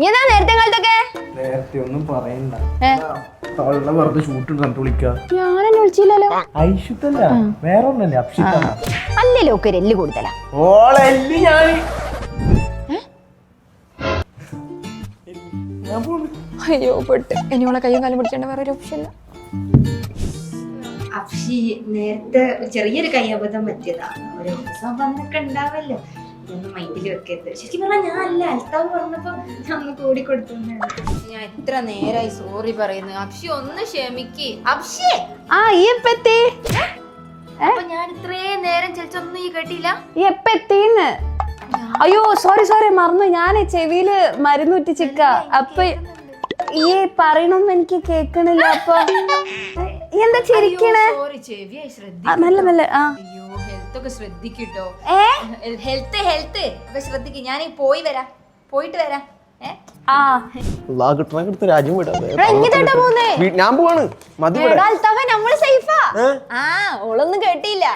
നീ എന്താ നേരത്തെ കാലത്തൊക്കെ? നേരത്തെ ഒന്നും പറയണ്ട. തള്ള വെറുതെ ഷൂട്ട് കണ്ടു വിളിക്കാ. ഞാൻ എന്നെ വിളിച്ചില്ലല്ലോ ഐഷുത്തല്ല വേറെ ഒന്നല്ലേ അപ്ഷിത്ത അല്ലല്ലോ ഒക്കെ എല്ല് കൂടുതലാ? ഓളെല്ലി ഞാൻ അയ്യോ പെട്ട്. ഇനിയോളെ കയ്യും കാലം പിടിച്ചേണ്ട വേറെ ഒരു ഓപ്ഷൻ ഇല്ല അഫ്ഷി നേരത്തെ ചെറിയൊരു കയ്യബദ്ധം പറ്റിയതാ. ഒരു വന്നൊക്കെ ഉണ്ടാവല്ലോ ഇതൊന്നും മൈൻഡിൽ വെക്കരുത്. ശരിക്കും പറഞ്ഞാൽ ഞാൻ അല്ല അൽത്താവ് പറഞ്ഞപ്പോ ഞാൻ ഒന്ന് കൂടി കൊടുത്തു ഞാൻ എത്ര നേരായി സോറി പറയുന്നു അക്ഷി ഒന്ന് ക്ഷമിക്ക്. അക്ഷി ആ ഈ എപ്പ അപ്പൊ ഞാൻ ഇത്രയും നേരം ചലിച്ചൊന്നും ഈ കേട്ടില്ല? ഈ എപ്പത്തിന്ന്? അയ്യോ സോറി സോറി മറന്നു. ഞാൻ ചെവിയിൽ മരുന്നുറ്റി ചിക്ക അപ്പൊ ഈ പറയണൊന്നും എനിക്ക് കേക്കണില്ല അപ്പൊ എന്താ ചിരിക്കണേ? സോറി നല്ല ശ്രദ്ധ ആ, മെല്ലെ ശ്രദ്ധിക്കട്ടോ? ഹെൽത്ത് ഹെൽത്ത് ഒക്കെ ശ്രദ്ധിക്ക്. ഞാൻ പോയി വരാം. പോയിട്ട് വരാം. രാജ്യം ഞാൻ പോവാണ്. ഓളൊന്നും കേട്ടില്ല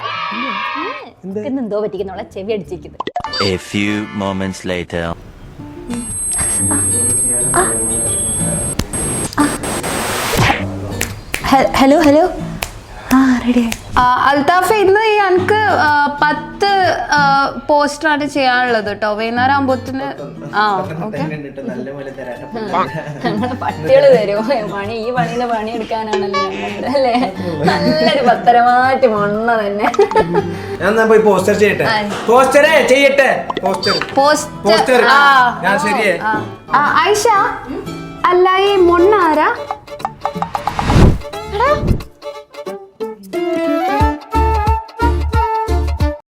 എന്തോ? പറ്റിക്കുന്നോളെ ചെവി A few moments later. Hello hello. Althaf ഇന്ന് ഈ എനിക്ക് പത്ത് പോസ്റ്ററാണ് ചെയ്യാനുള്ളത് കേട്ടോ വൈകുന്നേരം ആകുമ്പോത്തിന് ആ ഓക്കെ പട്ടികൾ തരുമോ പണി ഈ പണിയിലെ പണി എടുക്കാനാണല്ലോ അല്ലേ? നല്ലൊരു പത്തരമായിട്ട് മണ്ണ തന്നെ. ഞാൻ എന്നാ പോയി പോസ്റ്റർ ചെയ്യട്ടെ? പോസ്റ്റർ ചെയ്യട്ടെ. പോസ്റ്റർ പോസ്റ്റ് പോസ്റ്റർ ഞാൻ ശരിയേ ഐഷ? അല്ല ഈ മൊണ്ണ